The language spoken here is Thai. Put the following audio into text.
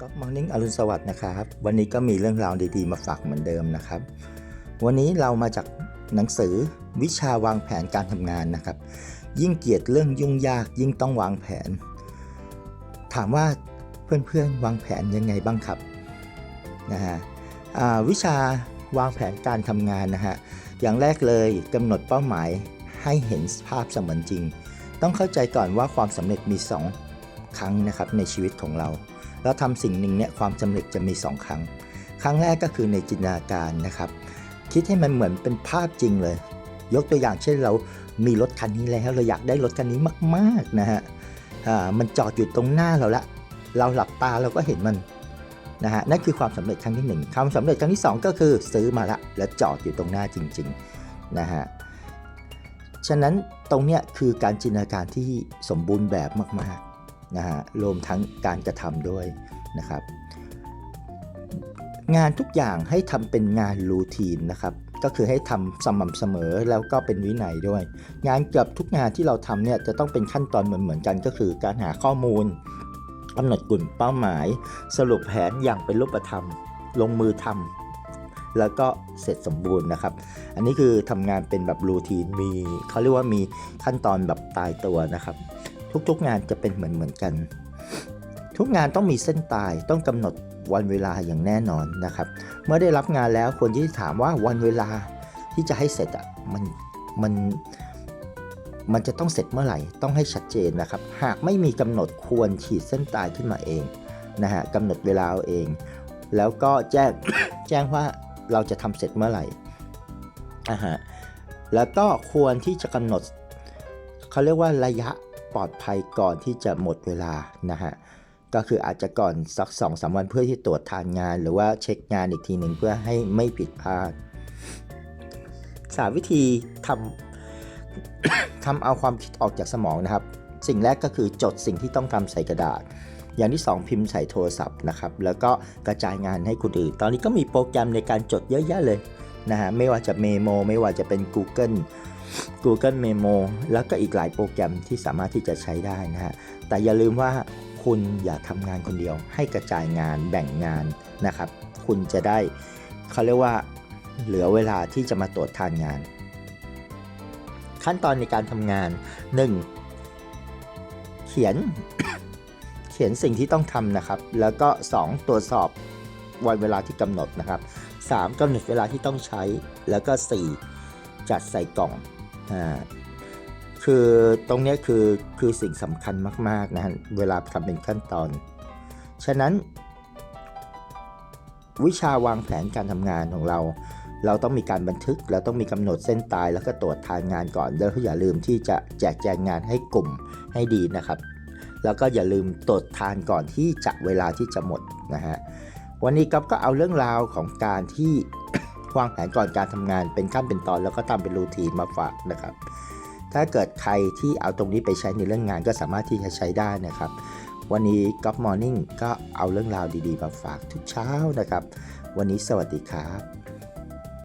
ก็มอร์นิ่งอรุณสวัสดิ์นะครับ วันนี้ก็มีเรื่องราวดีๆมาฝากเหมือนเดิมนะครับ วันนี้เรามาจากหนังสือวิชาวางแผนการทำงานนะครับ ยิ่งเกียดเรื่องยุ่งยากยิ่งต้องวางแผน ถามว่าเพื่อนๆวางแผนยังไงบ้างครับนะฮะอ่าวิชาวางแผนการทำงานนะฮะอย่างแรกเลยกำหนดเป้าหมายให้เห็นภาพเสมือนจริง ต้องเข้าใจก่อนว่าความสำเร็จมี 2 ครั้งนะครับในชีวิตของเรา เราทำสิ่งหนึ่งเนี่ยความสำเร็จจะมี 2 ครั้ง ครั้งแรกก็คือในจินตนาการนะครับ คิดให้มันเหมือนเป็นภาพจริงเลย ยกตัวอย่างเช่นเรามีรถคันนี้แล้วเราอยากได้รถคันนี้มากๆนะฮะอ่ามันจอดอยู่ตรงหน้าเราละ เราหลับตาเราก็เห็นมันนะฮะนั่นคือความสำเร็จครั้งที่หนึ่งความสำเร็จครั้งที่สองก็คือซื้อมาละแล้วจอดอยู่ตรงหน้าจริงๆนะฮะฉะนั้นตรงเนี้ยคือการจินตนาการที่สมบูรณ์แบบมากๆ นะฮะรวมทั้งการกระทำด้วยนะครับ งานทุกอย่างให้ทำเป็นงานรูทีนนะครับ ก็คือให้ทำสม่ำเสมอแล้วก็เป็นวินัยด้วย งานเกือบทุกงานที่เราทำเนี่ยจะต้องเป็นขั้นตอนเหมือนเหมือนกัน ก็คือการหาข้อมูลกำหนดกลุ่มเป้าหมาย สรุปแผนอย่างเป็นรูปธรรม ลงมือทำแล้วก็เสร็จสมบูรณ์นะครับ อันนี้คือทำงานเป็นแบบรูทีนมีเขาเรียกว่ามีขั้นตอนแบบตายตัวนะครับ ทุกๆงานจะเป็นเหมือนเหมือนๆกัน ทุกงานต้องมีเส้นตายต้องกำหนดวันเวลาอย่างแน่นอนนะครับ เมื่อได้รับงานแล้วควรที่ถามว่าวันเวลาที่จะให้เสร็จอะมันมันมันจะต้องเสร็จเมื่อไหร่ต้องให้ชัดเจนนะครับ หากไม่มีกำหนดควรขีดเส้นตายขึ้นมาเองนะฮะกำหนดเวลาเอาเอง แล้วก็แจ้งแจ้งว่าเราจะทำเสร็จเมื่อไหร่อ่าฮะแล้วก็ควรที่จะกำหนดเขาเรียกว่าระยะ ปลอดภัยก่อนที่จะหมดเวลานะฮะก็คืออาจจะก่อนสัก2อสวันเพื่อที่ตรวจทานงาน หรือว่าเช็คงานอีกทีหนึ่งเพื่อให้ไม่ผิดพลาดสาวิธีทำทำเอาความคิดออกจากสมองนะครับ สิ่งแรกก็คือจดสิ่งที่ต้องทำใส่กระดาษ อย่างที่ 2 พิมพ์ใส่โทรศัพท์นะครับ แล้วก็กระจายงานให้คนอื่น ตอนนี้ก็มีโปรแกรมในการจดเยอะแยะเลยนะฮะไม่ว่าจะเมโมไม่ว่าจะเป็น Google Google Memo แล้วก็อีกหลายโปรแกรมที่สามารถที่จะใช้ได้นะฮะ แต่อย่าลืมว่าคุณอย่าทำงานคนเดียว ให้กระจายงานแบ่งงานนะครับ คุณจะได้เขาเรียกว่าเหลือเวลาที่จะมาตรวจทานงาน ขั้นตอนในการทำงาน 1. เขียนเขียนสิ่งที่ต้องทำนะครับ แล้วก็ 2. ตรวจสอบวันเวลาที่กำหนดนะครับ 3. กำหนดเวลาที่ต้องใช้ แล้วก็ 4. จัดใส่กล่อง คือตรงนี้คือคือสิ่งสำคัญมาก ๆ นะฮะ เวลาทำเป็นขั้นตอน ฉะนั้น วิชาวางแผนการทำงานของเรา เราต้องมีการบันทึกแล้วต้องมีกำหนดเส้นตาย แล้วก็ตรวจทานงานก่อน แล้วก็อย่าลืมที่จะแจกแจงงานให้กลุ่มให้ดีนะครับ แล้วก็อย่าลืมตรวจทานก่อนที่จะเวลาที่จะหมดนะฮะ วันนี้ก๊อฟก็เอาเรื่องราวของการที่ วางแผนก่อนการทำงานเป็นขั้นเป็นตอนแล้วก็ทำเป็นรูทีนมาฝากนะครับ ถ้าเกิดใครที่เอาตรงนี้ไปใช้ในเรื่องงานก็สามารถที่จะใช้ได้นะครับ วันนี้ก๊อฟมอร์นิ่งก็เอาเรื่องราวดีๆ มาฝากทุกเช้านะครับ วันนี้สวัสดีครับ